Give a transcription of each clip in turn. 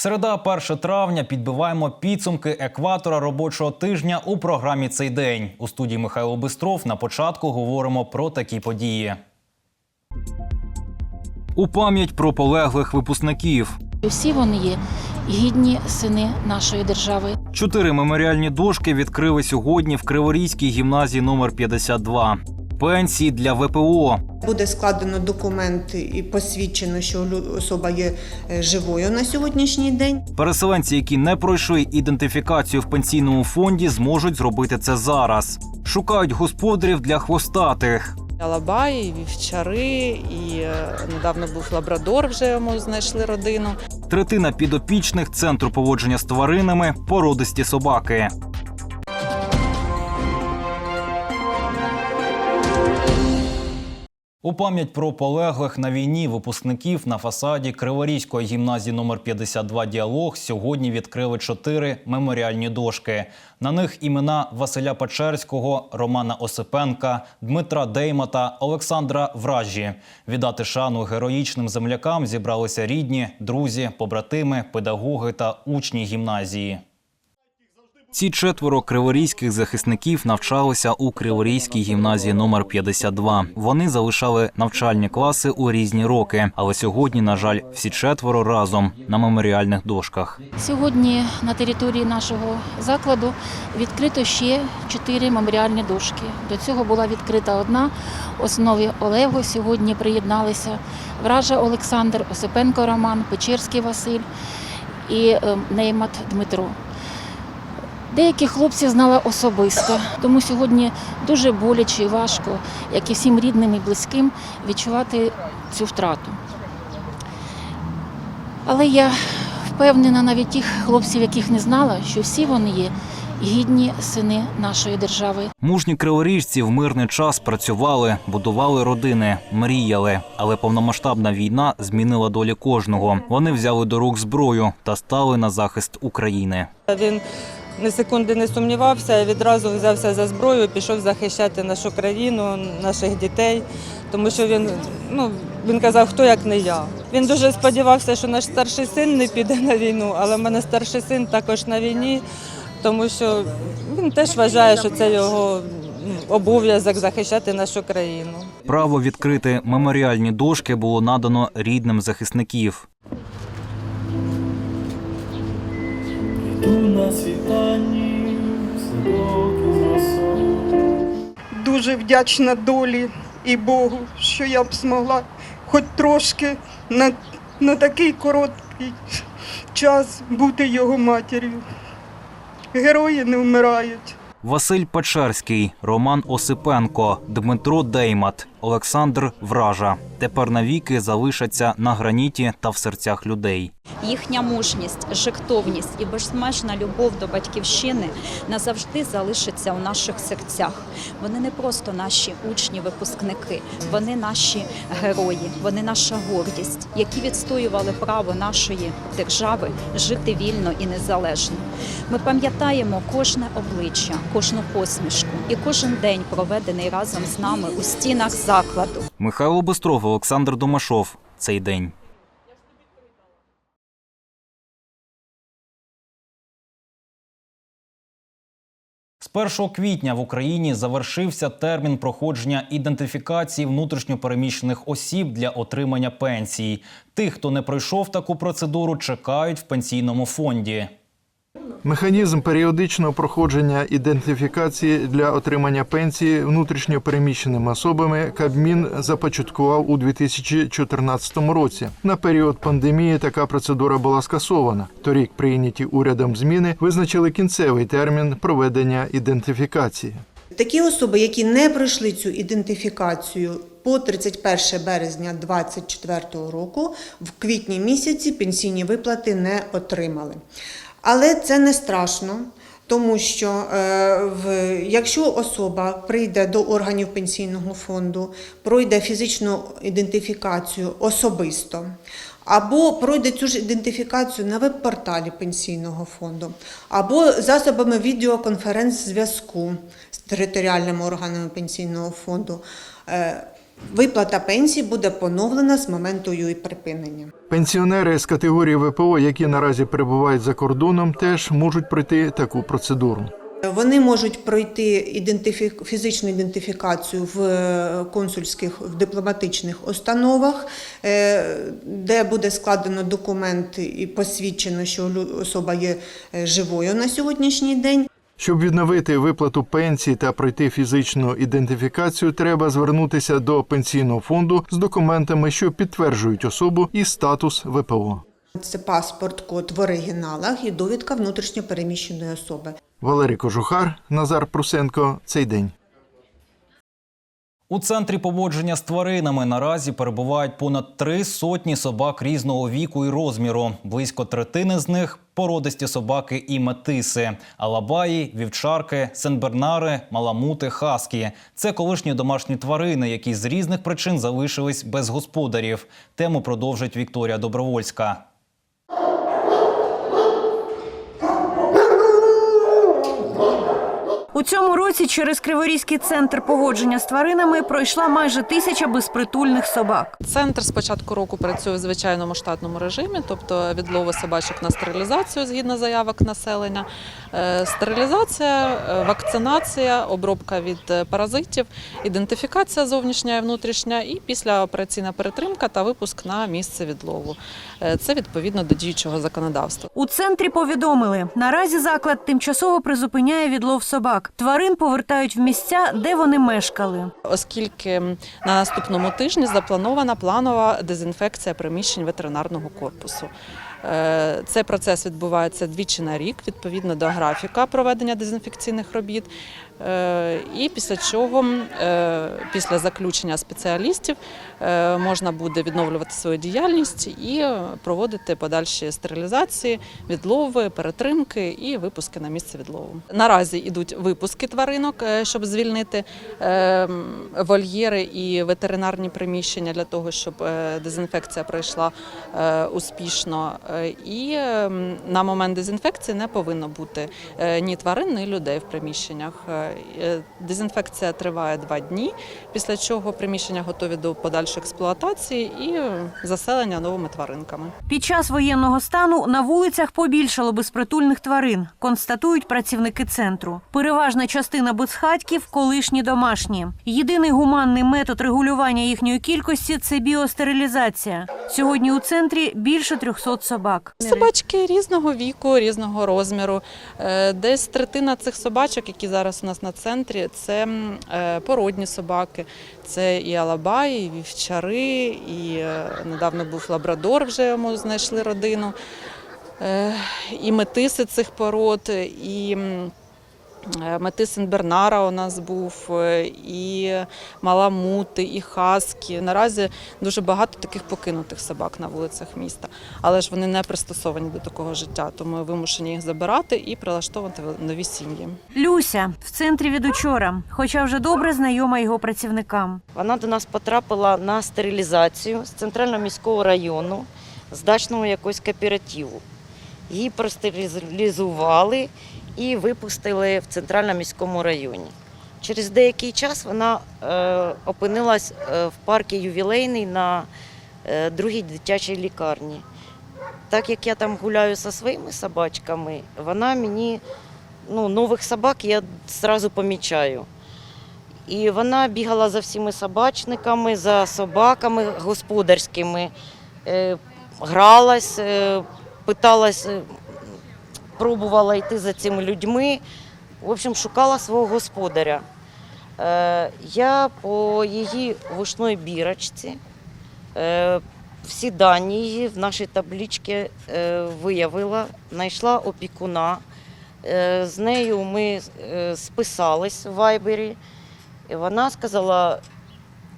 Середа, 1 травня, підбиваємо підсумки екватора робочого тижня у програмі цей день. У студії Михайло Бистров на початку говоримо про такі події. У пам'ять про полеглих випускників. Всі вони є гідні сини нашої держави. Чотири меморіальні дошки відкрили сьогодні в Криворізькій гімназії номер 52. Пенсії для ВПО. Буде складено документ і посвідчено, що лю- особа є е, живою на сьогоднішній день. Переселенці, які не пройшли ідентифікацію в пенсійному фонді, зможуть зробити це зараз. Шукають господарів для хвостатих. Алабаї, вівчари, і е, недавно був лабрадор, вже йому знайшли родину. Третина підопічних центру поводження з тваринами породисті собаки. У пам'ять про полеглих на війні випускників на фасаді Криворізької гімназії номер 52 діалог сьогодні відкрили чотири меморіальні дошки. На них імена Василя Печерського, Романа Осипенка, Дмитра Деймата, Олександра Вражі. Віддати шану героїчним землякам зібралися рідні, друзі, побратими, педагоги та учні гімназії. Ці четверо криворізьких захисників навчалися у Криворізькій гімназії номер 52. Вони залишали навчальні класи у різні роки, але сьогодні, на жаль, всі четверо разом на меморіальних дошках. Сьогодні на території нашого закладу відкрито ще чотири меморіальні дошки. До цього була відкрита одна. Основі Олего сьогодні приєдналися Вража Олександр, Осипенко Роман, Печерський Василь і е, Неймат Дмитро. Деякі хлопці знала особисто, тому сьогодні дуже боляче і важко, як і всім рідним і близьким, відчувати цю втрату. Але я впевнена навіть тих хлопців, яких не знала, що всі вони є гідні сини нашої держави. Мужні криворіжці в мирний час працювали, будували родини, мріяли. Але повномасштабна війна змінила долі кожного. Вони взяли до рук зброю та стали на захист України. Він ні секунди не сумнівався, відразу взявся за зброю, пішов захищати нашу країну, наших дітей, тому що він, ну, він казав, хто як не я. Він дуже сподівався, що наш старший син не піде на війну, але в мене старший син також на війні, тому що він теж вважає, що це його ну, обов'язок захищати нашу країну. Право відкрити меморіальні дошки було надано рідним захисників. Дуже вдячна долі і Богу, що я б змогла хоч трошки на, на такий короткий час бути його матір'ю. Герої не вмирають. Василь Печерський, Роман Осипенко, Дмитро Деймат, Олександр Вража тепер навіки залишаться на граніті та в серцях людей. Їхня мужність, жертовність і безмежна любов до батьківщини назавжди залишиться у наших серцях. Вони не просто наші учні, випускники, вони наші герої, вони наша гордість, які відстоювали право нашої держави жити вільно і незалежно. Ми пам'ятаємо кожне обличчя, кожну посмішку і кожен день, проведений разом з нами у стінах закладу. Михайло Бистров, Олександр Домашов. Цей день. З 1 квітня в Україні завершився термін проходження ідентифікації внутрішньопереміщених осіб для отримання пенсій. Тих, хто не пройшов таку процедуру, чекають в пенсійному фонді. Механізм періодичного проходження ідентифікації для отримання пенсії внутрішньо переміщеними особами Кабмін започаткував у 2014 році. На період пандемії така процедура була скасована. Торік прийняті урядом зміни визначили кінцевий термін проведення ідентифікації. Такі особи, які не пройшли цю ідентифікацію по 31 березня 2024 року, в квітні місяці пенсійні виплати не отримали. Але це не страшно. Тому що е, в, якщо особа прийде до органів пенсійного фонду, пройде фізичну ідентифікацію особисто, або пройде цю ж ідентифікацію на веб-порталі пенсійного фонду, або засобами відеоконференц-зв'язку з територіальними органами пенсійного фонду, е, Виплата пенсії буде поновлена з моменту її припинення. Пенсіонери з категорії ВПО, які наразі перебувають за кордоном, теж можуть пройти таку процедуру. Вони можуть пройти ідентифі... фізичну ідентифікацію в е, консульських в дипломатичних установах, е, де буде складено документ і посвідчено, що особа є е, живою на сьогоднішній день. Щоб відновити виплату пенсії та пройти фізичну ідентифікацію, треба звернутися до пенсійного фонду з документами, що підтверджують особу і статус ВПО. Це паспорт, код в оригіналах і довідка внутрішньо переміщеної особи. Валерій Кожухар, Назар Прусенко. Цей день. У центрі поводження з тваринами наразі перебувають понад три сотні собак різного віку і розміру. Близько третини з них породисті собаки і метиси, алабаї, вівчарки, сенбернари, маламути, хаскі. Це колишні домашні тварини, які з різних причин залишились без господарів. Тему продовжить Вікторія Добровольська. У цьому році через Криворізький центр поводження з тваринами пройшла майже тисяча безпритульних собак. Центр з початку року працює в звичайному штатному режимі, тобто відлови собачок на стерилізацію згідно заявок населення. Е, Стерилізація, е, вакцинація, обробка від е, паразитів, ідентифікація зовнішня і внутрішня, і післяопераційна перетримка та випуск на місце відлову. Це відповідно до діючого законодавства. У центрі повідомили, наразі заклад тимчасово призупиняє відлов собак. Тварин повертають в місця, де вони мешкали. оскільки на наступному тижні запланована планова дезінфекція приміщень ветеринарного корпусу. Е, Цей процес відбувається двічі на рік, відповідно до графіка проведення дезінфекційних робіт. Е, І після чого, е, після заключення спеціалістів, можна буде відновлювати свою діяльність і е, проводити подальші стерилізації, відлови, перетримки і випуски на місце відлову. Наразі йдуть випуски тваринок, е, щоб звільнити е, вольєри і ветеринарні приміщення для того, щоб е, дезінфекція пройшла е, успішно. Е, І е, на момент дезінфекції не повинно бути е, ні тварин, ні людей в приміщеннях. Е, е, Дезінфекція триває два дні, після чого приміщення готові до подальшої експлуатації і заселення новими тваринками. Під час воєнного стану на вулицях побільшало безпритульних тварин, констатують працівники центру. Переважна частина безхатьків колишні домашні. Єдиний гуманний метод регулювання їхньої кількості це біостерилізація. Сьогодні у центрі більше 300 собак. Собачки різного віку, різного розміру. Е, Десь третина цих собачок, які зараз у нас на центрі, це е, породні собаки. Це і алабаї, і вівчари, і е, недавно був лабрадор, вже йому знайшли родину. Е, І метиси цих пород, і е, Бернара у нас був, е, і маламути, і хаскі. Наразі дуже багато таких покинутих собак на вулицях міста, але ж вони не пристосовані до такого життя, тому вимушені їх забирати і прилаштовувати в нові сім'ї. Люся в центрі від учора, хоча вже добре знайома його працівникам. Вона до нас потрапила на стерилізацію з центрального міського району, з дачного якогось кооперативу. Її простерилізували і випустили в центральному міському районі. Через деякий час вона е, опинилась е, в парку ювілейний на е, другій дитячій лікарні. Так як я там гуляю зі своїми собачками, вона мені ну, нових собак я одразу помічаю. І вона бігала за всіми собачниками, за собаками господарськими, гралась, питалась, пробувала йти за цими людьми. В общем, шукала свого господаря. Е, Я по її вушної бірочці е, всі дані її в нашій табличці е, виявила, знайшла опікуна. З нею ми списались в Вайбері. І вона сказала: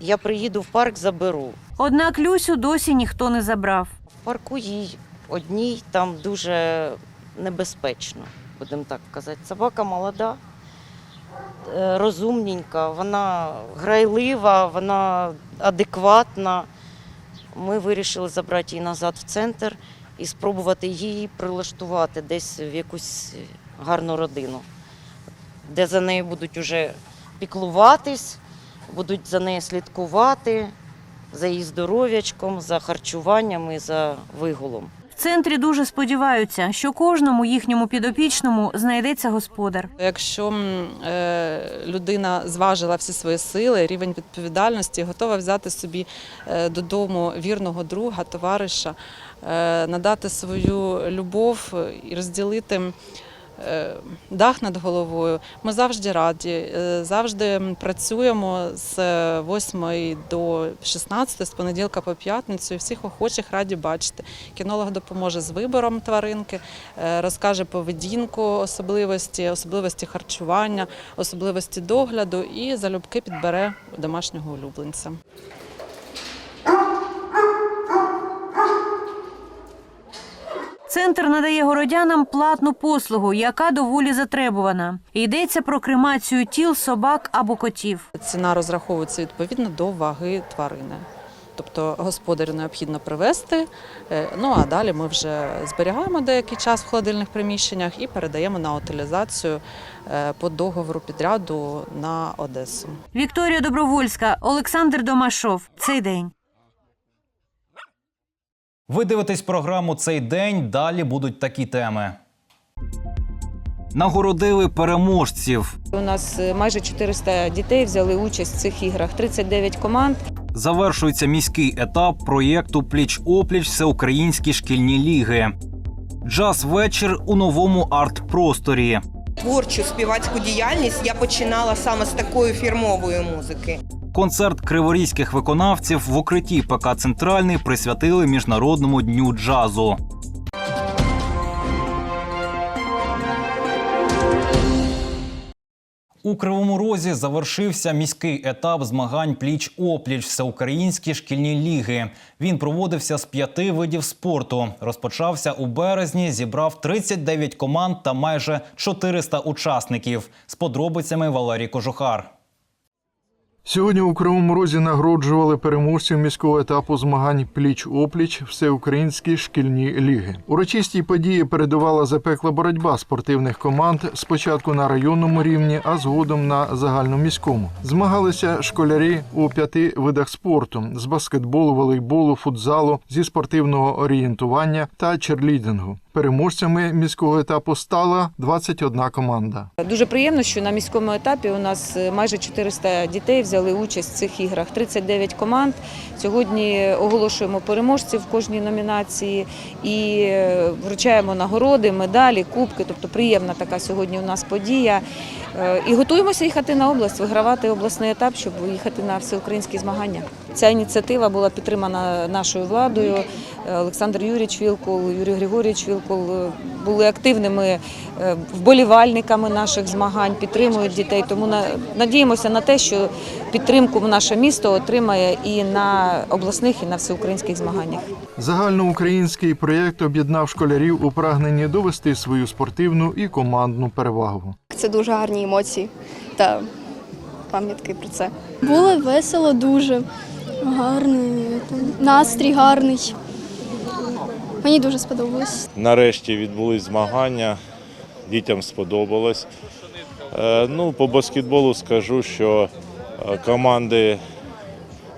я приїду в парк, заберу. Однак Люсю досі ніхто не забрав. В парку їй одній там дуже небезпечно, будемо так казати. Собака молода, е, розумненька, вона грайлива, вона адекватна. Ми вирішили забрати її назад в центр і спробувати її прилаштувати десь в якусь гарну родину, де за нею будуть уже піклуватись будуть за нею слідкувати, за її здоров'ячком, за харчуванням і за вигулом. Центрі дуже сподіваються, що кожному їхньому підопічному знайдеться господар. Якщо е, людина зважила всі свої сили, рівень відповідальності, готова взяти собі е, додому вірного друга, товариша, е, надати свою любов і розділити дах над головою, ми завжди раді, е, завжди працюємо з 8 до 16, з понеділка по п'ятницю, і всіх охочих раді бачити. Кінолог допоможе з вибором тваринки, е, розкаже поведінку, особливості, особливості харчування, особливості догляду і залюбки підбере домашнього улюбленця. Центр надає городянам платну послугу, яка доволі затребувана. Йдеться про кремацію тіл собак або котів. Ціна розраховується відповідно до ваги тварини. Тобто господарю необхідно привезти, е, ну а далі ми вже зберігаємо деякий час в холодильних приміщеннях і передаємо на утилізацію е, по договору підряду на Одесу. Вікторія Добровольська, Олександр Домашов. Цей день. Ви дивитесь програму цей день. Далі будуть такі теми. Нагородили переможців. У нас е, майже 400 дітей взяли участь в цих іграх, 39 команд. Завершується міський етап проєкту Пліч опліч всеукраїнські шкільні ліги. Джаз вечір у новому арт-просторі. Творчу співацьку діяльність я починала саме з такої фірмової музики. Концерт криворізьких виконавців в укритті ПК Центральний присвятили міжнародному дню джазу. У Кривому Розі завершився міський етап змагань пліч опліч всеукраїнські шкільні ліги. Він проводився з п'яти видів спорту. Розпочався у березні, зібрав 39 команд та майже 400 учасників. З подробицями Валерій Кожухар. Сьогодні у Кривому Розі нагороджували переможців міського етапу змагань пліч-опліч всеукраїнські шкільні ліги. Урочистій події передувала запекла боротьба спортивних команд спочатку на районному рівні, а згодом на загальноміському. Змагалися школярі у п'яти видах спорту: з баскетболу, волейболу, футзалу, зі спортивного орієнтування та черлідингу. Переможцями міського етапу стала 21 команда. Дуже приємно, що на міському етапі у нас е, майже 400 дітей взяли участь в цих іграх, 39 команд. Сьогодні оголошуємо переможців в кожній номінації і е, вручаємо нагороди, медалі, кубки. Тобто приємна така сьогодні у нас подія. Е, І готуємося їхати на область, вигравати обласний етап, щоб їхати на всеукраїнські змагання. Ця ініціатива була підтримана нашою владою. Е, Олександр Юрійович Вілкул, Юрій Григорійович Вілкул е, були активними е, вболівальниками наших змагань, підтримують дітей. Тому на- надіємося на те, що підтримку наше місто отримає і на обласних, і на всеукраїнських змаганнях. Загальноукраїнський проєкт об'єднав школярів у прагненні довести свою спортивну і командну перевагу. Це дуже гарні емоції та пам'ятки про це. Було весело дуже. Гарний настрій гарний. Мені дуже сподобалось. Нарешті відбулись змагання, дітям сподобалось. Е, Ну, по баскетболу скажу, що е, команди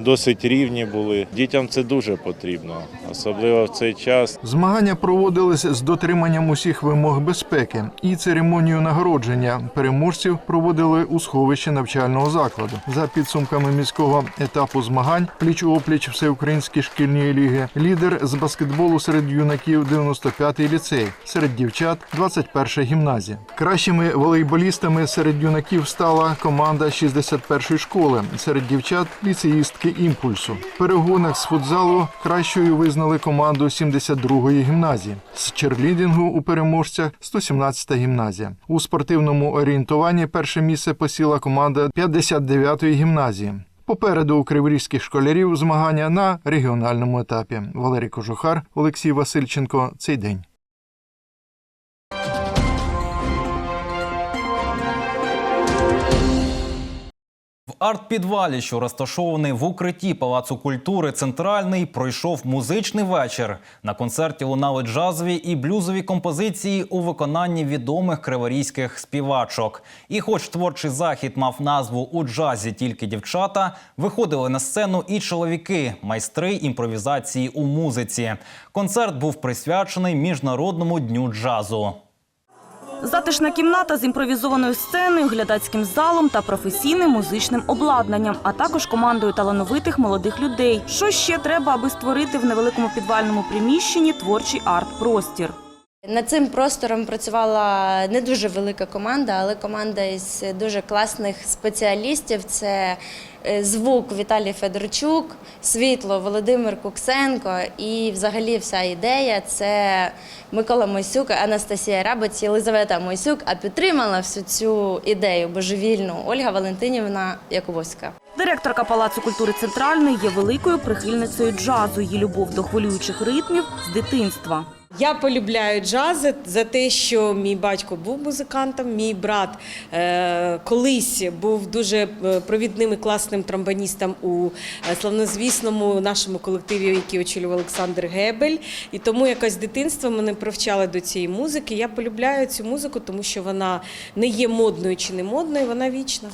досить рівні були. Дітям це дуже потрібно, особливо в цей час. Змагання проводились з дотриманням усіх вимог безпеки, і церемонію нагородження переможців проводили у сховищі навчального закладу. За підсумками міського етапу змагань пліч-опліч всеукраїнські шкільні ліги. Лідер з баскетболу серед юнаків 95-й ліцей, серед дівчат 21-ша гімназія. Кращими волейболістами серед юнаків стала команда 61-ї школи, серед дівчат ліцеїстки імпульсу. В перегонах з футзалу кращою визнали команду 72-ї гімназії. З черлідингу у переможцях 117-та гімназія. У спортивному орієнтуванні перше місце посіла команда 59-ї гімназії. Попереду у криворізьких школярів змагання на регіональному етапі. Валерій Кожухар, Олексій Васильченко. Цей день. Арт-підвалі, що розташований в укритті Палацу культури Центральний, пройшов музичний вечір. На концерті лунали джазові і блюзові композиції у виконанні відомих криворізьких співачок. І, хоч творчий захід мав назву у джазі тільки дівчата, виходили на сцену і чоловіки, майстри імпровізації у музиці. Концерт був присвячений міжнародному дню джазу. Затишна кімната з імпровізованою сценою, глядацьким залом та професійним музичним обладнанням, а також командою талановитих молодих людей. Що ще треба, аби створити в невеликому підвальному приміщенні творчий арт-простір? Над цим простором працювала не дуже велика команда, але команда із дуже класних спеціалістів. Це е, звук Віталій Федорчук, світло Володимир Куксенко і взагалі вся ідея це Микола Мойсюк, Анастасія Рабець, Єлизавета Мойсюк, а підтримала всю цю ідею божевільну Ольга Валентинівна Якубовська. Директорка Палацу культури Центральний є великою прихильницею джазу. Її любов до хвилюючих ритмів з дитинства. Я полюбляю джаз за те, що мій батько був музикантом, мій брат е, колись був дуже е, провідним і класним тромбоністом у е, славнозвісному нашому колективі, який очолював Олександр Гебель. І тому якось з дитинства мене привчали до цієї музики. Я полюбляю цю музику, тому що вона не є модною чи не модною, вона вічна.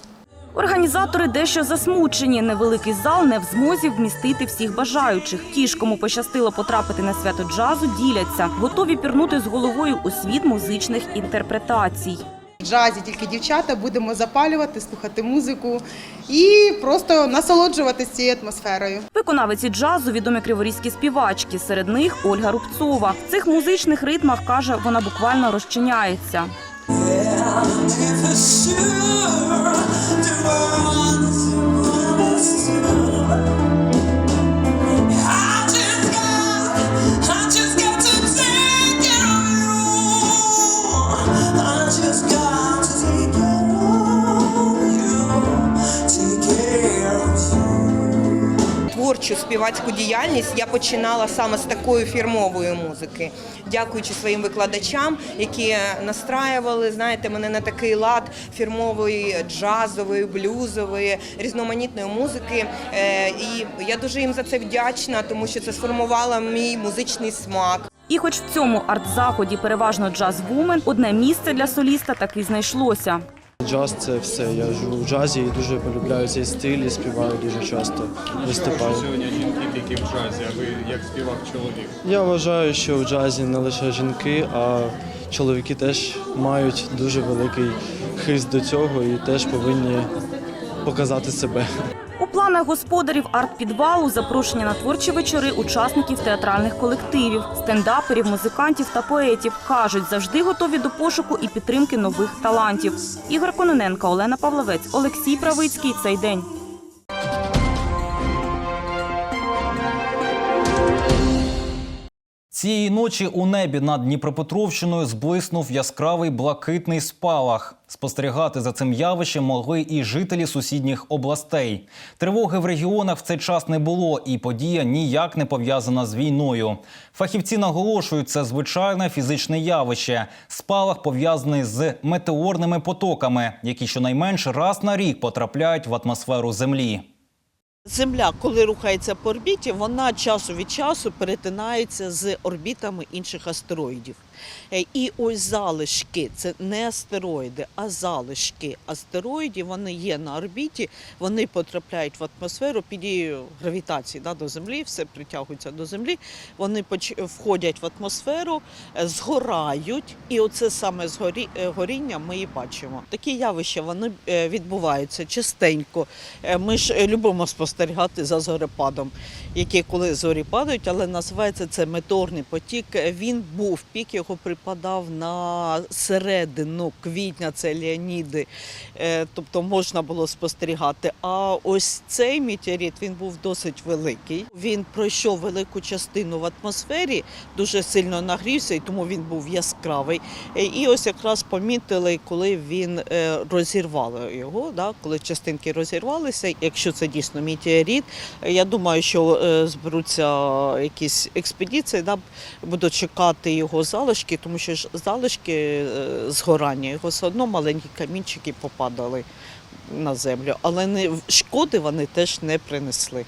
Організатори дещо засмучені. Невеликий зал не в змозі вмістити всіх бажаючих. Ті ж, кому пощастило потрапити на свято джазу, діляться, готові пірнути з головою у світ музичних інтерпретацій. В джазі тільки дівчата будемо запалювати, слухати музику і просто насолоджуватися цією атмосферою. Виконавиці джазу відомі криворізькі співачки. Серед них Ольга Рубцова. В цих музичних ритмах каже, вона буквально розчиняється. Once, once, once. Творчу співацьку діяльність я починала саме з такої фірмової музики, дякуючи своїм викладачам, які настраювали, знаєте, мене на такий лад фірмової, джазової, блюзової, різноманітної музики. Е, І я дуже їм за це вдячна, тому що це сформувало мій музичний смак. І хоч в цьому арт-заході переважно джаз-вумен, одне місце для соліста таки знайшлося. Джаз це все. Я живу в джазі і дуже полюбляю цей стиль і співаю дуже часто. Виступаю. Сьогодні жінки тільки в джазі, а ви як співак чоловік. Я вважаю, що в джазі не лише жінки, а чоловіки теж мають дуже великий хист до цього і теж повинні показати себе. У планах господарів арт-підвалу запрошення на творчі вечори учасників театральних колективів, стендаперів, музикантів та поетів. Кажуть, завжди готові до пошуку і підтримки нових талантів. Ігор Кононенко, Олена Павловець, Олексій Правицький. Цей день. Цієї ночі у небі над Дніпропетровщиною зблиснув яскравий блакитний спалах. Спостерігати за цим явищем могли і жителі сусідніх областей. Тривоги в регіонах в цей час не було, і подія ніяк не пов'язана з війною. Фахівці наголошують, це звичайне фізичне явище. Спалах пов'язаний з метеорними потоками, які щонайменше раз на рік потрапляють в атмосферу Землі. Земля, коли рухається по орбіті, вона часу від часу перетинається з орбітами інших астероїдів. Е, І ось залишки, це не астероїди, а залишки астероїдів, вони є на орбіті, вони потрапляють в атмосферу під дією гравітації да, до Землі, все притягується до Землі, вони входять в атмосферу, е, згорають, і оце саме згорі- е, горіння ми і бачимо. Такі явища вони відбуваються частенько. Ми ж любимо спостерігати за зорепадом, які коли зорі падають, але називається це метеорний потік. Він був пік, його припадав на середину квітня, це Леоніди, Е, тобто можна було спостерігати. А ось цей метеорит він був досить великий. Він пройшов велику частину в атмосфері, дуже сильно нагрівся, і тому він був яскравий. Е, І ось якраз помітили, коли він е, розірвали його, да, коли частинки розірвалися. Якщо це дійсно метеорит, я думаю, що зберуться якісь експедиції, да, будуть чекати його залишки, тому що ж залишки е, згорання, його все одно маленькі камінчики попадали. на землю, але не шкоди вони теж не принесли.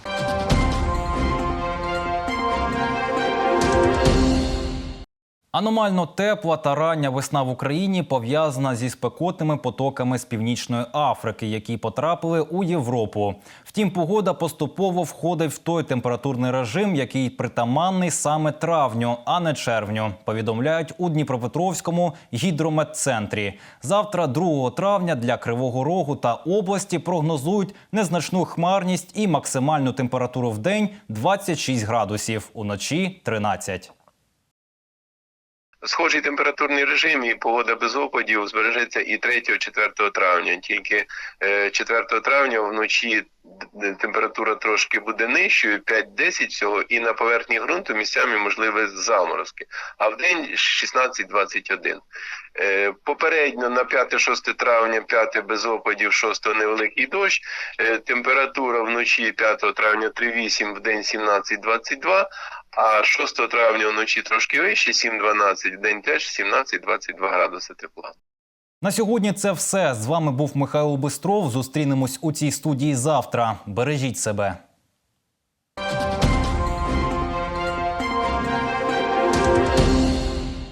Аномально тепла та рання весна в Україні пов'язана зі спекотними потоками з північної Африки, які потрапили у Європу. Втім, погода поступово входить в той температурний режим, який притаманний саме травню, а не червню. Повідомляють у Дніпропетровському гідрометцентрі. Завтра, 2 травня, для Кривого Рогу та області прогнозують незначну хмарність і максимальну температуру в день 26 градусів, уночі 13. Схожий температурний режим і погода без опадів збережеться і 3-4 травня. Тільки е, 4 травня вночі температура трошки буде нижчою, 5-10 всього, і на поверхні ґрунту місцями можливі заморозки. А в день 16-21. Е, Попередньо на 5-6 травня, 5 без опадів, 6 невеликий дощ. Е, Температура вночі 5 травня 3-8, в день 17-22, а 6 травня вночі трошки вище, 7-12, в день теж 17-22 градуси тепла. На сьогодні це все з вами був Михайло Бистров. Зустрінемось у цій студії завтра. Бережіть себе.